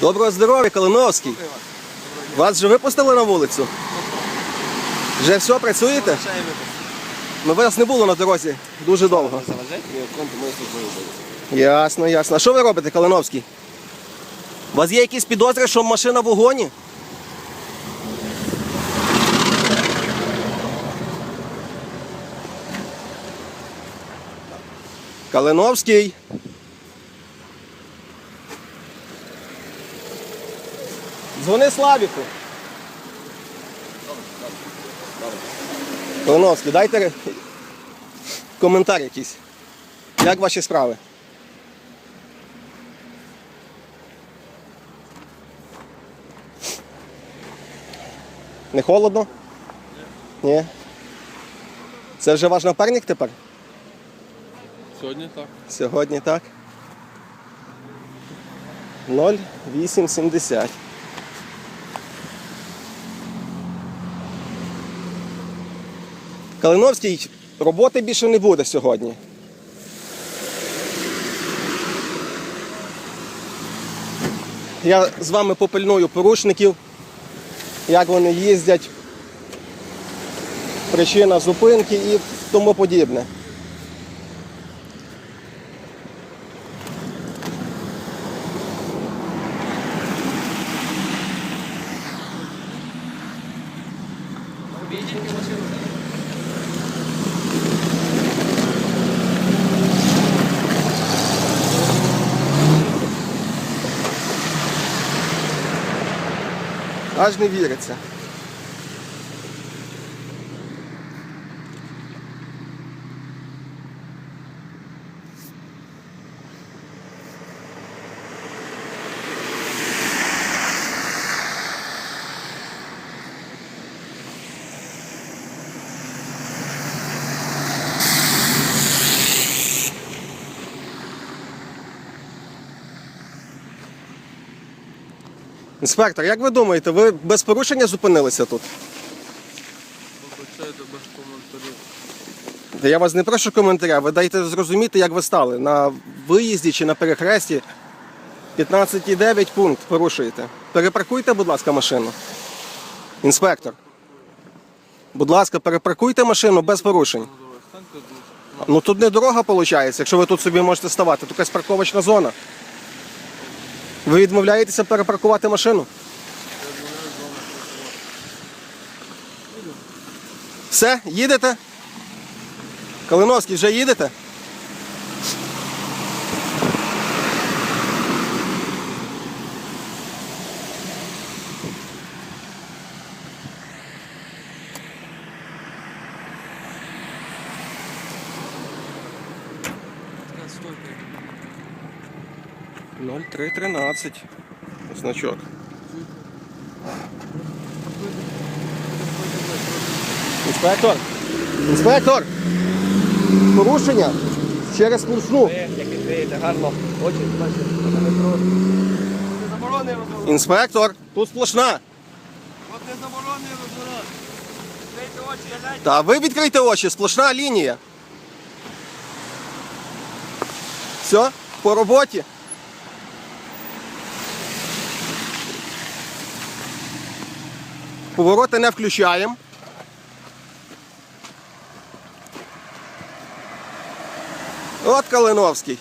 Доброго здоров'я, Калиновський. Вас вже випустили на вулицю? Вже все, працюєте? Ну вас не було на дорозі дуже довго. Ясно, ясно. А що ви робите, Калиновський? У вас є якісь підозри, що машина в вогоні? Калиновський. Дзвони Славіку. Калиновський, дайте коментар якийсь. Як ваші справи? Не холодно? Ні. Це вже ваш напарник тепер? Сьогодні так. Сьогодні так. 0,870. Калиновський, роботи більше не буде сьогодні. Я з вами попильную порушників, як вони їздять, причина зупинки і тому подібне. Аж не віриться. Інспектор, як ви думаєте, ви без порушення зупинилися тут? Вибачайте без коментарів. Та я вас не прошу коментаря, ви дайте зрозуміти, як ви стали. На виїзді чи на перехресті 15,9 пункт порушуєте. Перепаркуйте, будь ласка, машину. Інспектор. Будь ласка, перепаркуйте машину без порушень. Ну тут не дорога виходить, якщо ви тут собі можете ставати, тут якась парковочна зона. Ви відмовляєтеся перепаркувати машину? Все, їдете? Калиновський, вже їдете? Стойка. 0313. Значок. Інспектор! Інспектор! Порушення через сплошну. Як відкриєте гарно заборонено розворот. Інспектор, тут сплошна. От не заборонено розворот. Відкрийте очі, гляньте. Та ви відкрийте очі, сплошна лінія. Все, по роботі. Повороти не включаємо. От Калиновський.